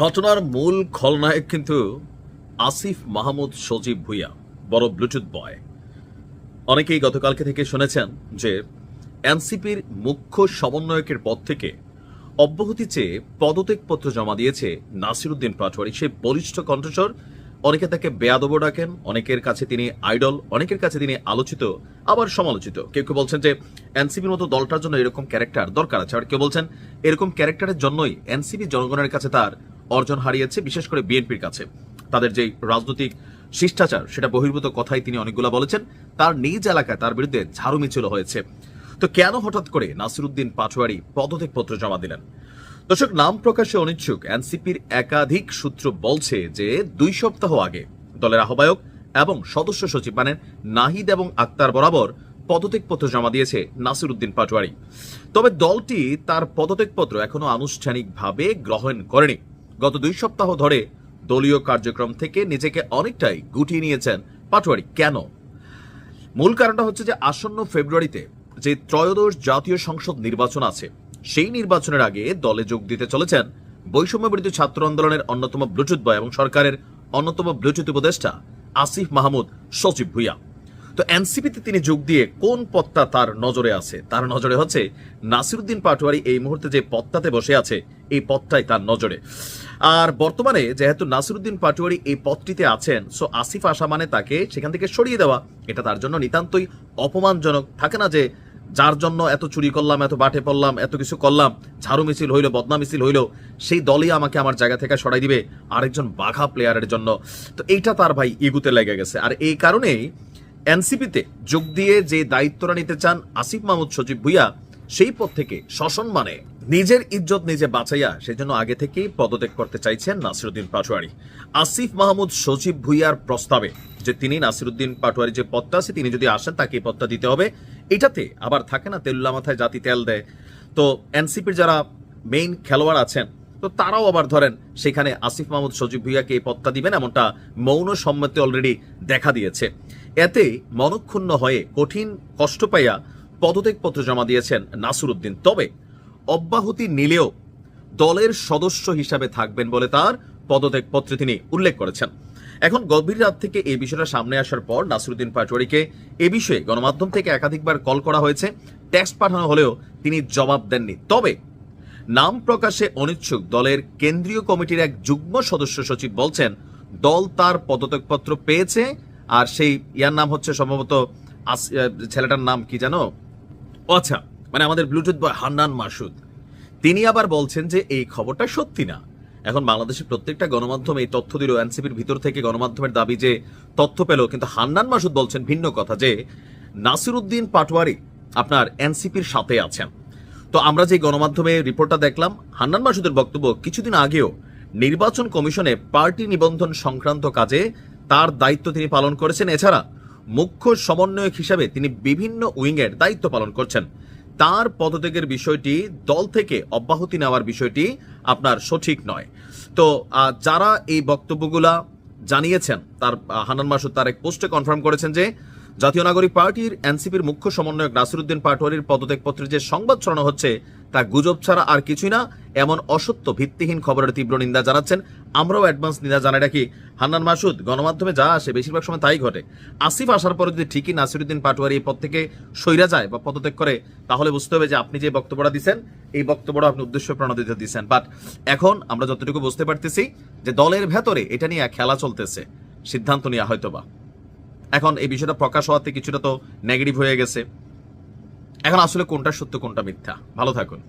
ঘটনার মূল খলনায়ক কিন্তু আসিফ মাহমুদ সজীব ভুইয়া, বড় ব্লুটুথ বয় অনেকেই গতকালকে থেকে শুনেছেন যে এনসিপির মুখ্য সমন্বয়কের পদ থেকে অব্যাহতি চেয়ে পদত্যাগপত্র জমা দিয়েছে নাসিরুদ্দিন পাটোয়ারি। সে বলিষ্ঠ কণ্ঠস্বর, অনেকে তাকে বেয়াদব ডাকেন, অনেকের কাছে তিনি আইডল, অনেকের কাছে তিনি আলোচিত, আবার সমালোচিত। কেউ কেউ বলছেন যে এনসিপির মতো দলটার জন্য এরকম ক্যারেক্টার দরকার আছে আর কেউ বলছেন এরকম ক্যারেক্টারের জন্যই এনসিপি জনগণের কাছে তার অর্জন হারিয়েছে, বিশেষ করে বিএনপির কাছে। তাদের যেই রাজনৈতিক শিষ্টাচার, সেটা বহির্ভূত কথাই তিনি অনেকগুলো বলেছেন। তার নিজ এলাকায় তার বিরুদ্ধে ঝাড়ু মিছিল হয়েছে। তো কেন হঠাৎ করে নাসিরুদ্দিন পাটোয়ারি পদত্যাগপত্র জমা দিলেন? দর্শক, নাম প্রকাশে অনিচ্ছুক। এনসিপির একাধিক সূত্র বলছে যে, দুই সপ্তাহ আগে দলের আহ্বায়ক এবং সদস্য সচিব মানে নাহিদ এবং আক্তার বরাবর পদত্যাগপত্র জমা দিয়েছে নাসিরুদ্দিন পাটোয়ারি। তবে দলটি তার পদত্যাগপত্র এখনও আনুষ্ঠানিকভাবে গ্রহণ করেনি। গত দুই সপ্তাহ ধরে দলীয় কার্যক্রম থেকে নিজেকে অনেকটাই গুটিয়ে নিয়েছেন পাটোয়ারি। কেন? মূল কারণটা হচ্ছে যে আসন্ন ফেব্রুয়ারিতে যে ত্রয়োদশ জাতীয় সংসদ নির্বাচন আছে, সেই নির্বাচনের আগে দলে যোগ দিতে চলেছেন বৈষম্য ছাত্র আন্দোলনের অন্যতম ব্লুটুথ বয় এবং সরকারের অন্যতম ব্লুটুথ উপদেষ্টা আসিফ মাহমুদ সচিব ভুইয়া। তো এনসিপিতে তিনি যোগ দিয়ে কোন পদটা তার নজরে আছে? তার নজরে হচ্ছে নাসিরুদ্দিন পাটোয়ারি এই মুহূর্তে যে পত্তাতে বসে আছে, এই পদটাই তার নজরে। আর বর্তমানে যেহেতু নাসিরুদ্দিন পাটুয়ারি এই পদটিতে আছেন সো আসিফ আসা মানে তাকে সেখান থেকে সরিয়ে দেওয়া। এটা তার জন্য নিতান্তই অপমানজনক। থাকে না যে, যার জন্য এত চুরি করলাম, এত বাটে পড়লাম, এত কিছু করলাম, ঝাড়ু মিছিল হইল বদনা মিছিল হইল, সেই দলই আমাকে আমার জায়গা থেকে সরাই দিবে আরেকজন বাঘা প্লেয়ারের জন্য। তো এইটা তার ভাই ইগুতে লেগে গেছে। আর এই কারণেই এনসিপিতে যোগ দিয়ে যে দায়িত্বটা নিতে চান আসিফ মাহমুদ সচিব ভুইয়া, সেই পদ থেকে সসম্মানে নিজের ইজ্জত নিজে বাঁচাইয়া সেজন্য আগে থেকেই পদত্যাগ করতে চাইছেন নাসিরুদ্দিন পাটোয়ারি। আসিফ মাহমুদ সচিব ভুইয়ার প্রস্তাবে যে তিনি নাসিরুদ্দিন পাটোয়ারি যে পদটা আছে, তিনি যদি আসেন তাকে পদটা দিতে হবে। এটাতে আবার থাকে না, তেল্লা মাথায় জাতি তেল দেয়। তো এনসিপির যারা মেইন খেলোয়াড় আছেন, তো তারাও আবার ধরেন সেখানে আসিফ মাহমুদ সজিব ভুইয়াকে এই পদটা দিবেন, এমনটা মৌন সম্মতি অলরেডি দেখা দিয়েছে। এতে মনক্ষুণ্ণ হয়ে কঠিন কষ্ট পাইয়া পদত্যাগপত্র জমা দিয়েছেন নাসুরুদ্দিন। তবে অব্যাহতি নিলেও দলের সদস্য হিসাবে থাকবেন বলে তার পদত্যাগপত্রে তিনি উল্লেখ করেছেন। এখন গভীর রাত থেকে এই বিষয়টা সামনে আসার পর নাসিরুদ্দিন পাটোয়ারিকে এ বিষয়ে গণমাধ্যম থেকে একাধিকবার কল করা হয়েছে। টেক্সট পাঠানো হলেও তিনি জবাব দেননি। তবে নাম প্রকাশে অনিচ্ছুক দলের কেন্দ্রীয় কমিটির এক যুগ্ম সদস্য সচিব বলছেন, দল তার পদত্যাগপত্র পেয়েছে আর সেই, ইয়ার নাম হচ্ছে সম্ভবত ছেলেটার নাম কি জানো আচ্ছা। মানে আমাদের ব্লুটুথ বয় হান্নান মাসুদ। তিনি আবার বলছেন যে এই খবরটা সত্যি না। এখন বাংলাদেশের প্রত্যেকটা গণমাধ্যম এই তথ্য দিল এনসিপির ভিতর থেকে গণমাধ্যমের দাবি যে তথ্য পেল, কিন্তু হান্নান মাসুদ বলছেন ভিন্ন কথা যে নাসিরুদ্দিন পাটোয়ারি আপনার এনসিপির সাথে আছেন। তো আমরা যে গণমাধ্যমে রিপোর্টটা দেখলাম, হান্নান মাসুদের বক্তব্য কিছুদিন আগেও নির্বাচন কমিশনে পার্টি নিবন্ধন সংক্রান্ত কাজে তার দায়িত্ব তিনি পালন করেছেন। এছাড়া মুখ্য সমন্বয়ক হিসাবে তিনি বিভিন্ন উইংয়ের দায়িত্ব পালন করছেন। তার পদত্যাগের বিষয়টি, দল থেকে অব্যাহতি নেওয়ার বিষয়টি আপনার সঠিক নয়। তো যারা এই বক্তব্যগুলা জানিয়েছেন, তার হানান মাসুদ তার এক পোস্টে কনফার্ম করেছেন যে জাতীয় নাগরিক পার্টির এনসিপির মুখ্য সমন্বয়ক নাসিরুদ্দিন পাটোয়ারির পদত্যাগপত্রের যে সংবাদ ছড়ানো হচ্ছে, তা গুজব ছাড়া আর কিছুই না, এমন অসত্য ভিত্তিহীন খবরের তীব্র নিন্দা জানাচ্ছেন। আমরাও অ্যাডভান্স নিন্দা জানাই রাখি। হান্নান মাসুদ, গণমাধ্যমে যা আসে, বেশিরভাগ সময় তাই ঘটে। আসিফ আসার পরে যদি ঠিকই নাসিরুদ্দিন পাটোয়ারি এই পদ থেকে সইরা যায় বা পদত্যাগ করে, তাহলে বুঝতে হবে যে আপনি যে বক্তব্যটা দিচ্ছেন এই বক্তব্যটা আপনি উদ্দেশ্য প্রণোদিত দিচ্ছেন বাট এখন আমরা যতটুকু বুঝতে পারতেছি যে দলের ভেতরে এটা নিয়ে খেলা চলতেছে। সিদ্ধান্ত নেওয়া হয়তো বা এখন এই বিষয়টা প্রকাশ হওয়াতে কিছুটা তো নেগেটিভ হয়ে গেছে। এখন আসলে কোনটা সত্য, কোনটা মিথ্যা? ভালো থাকুন।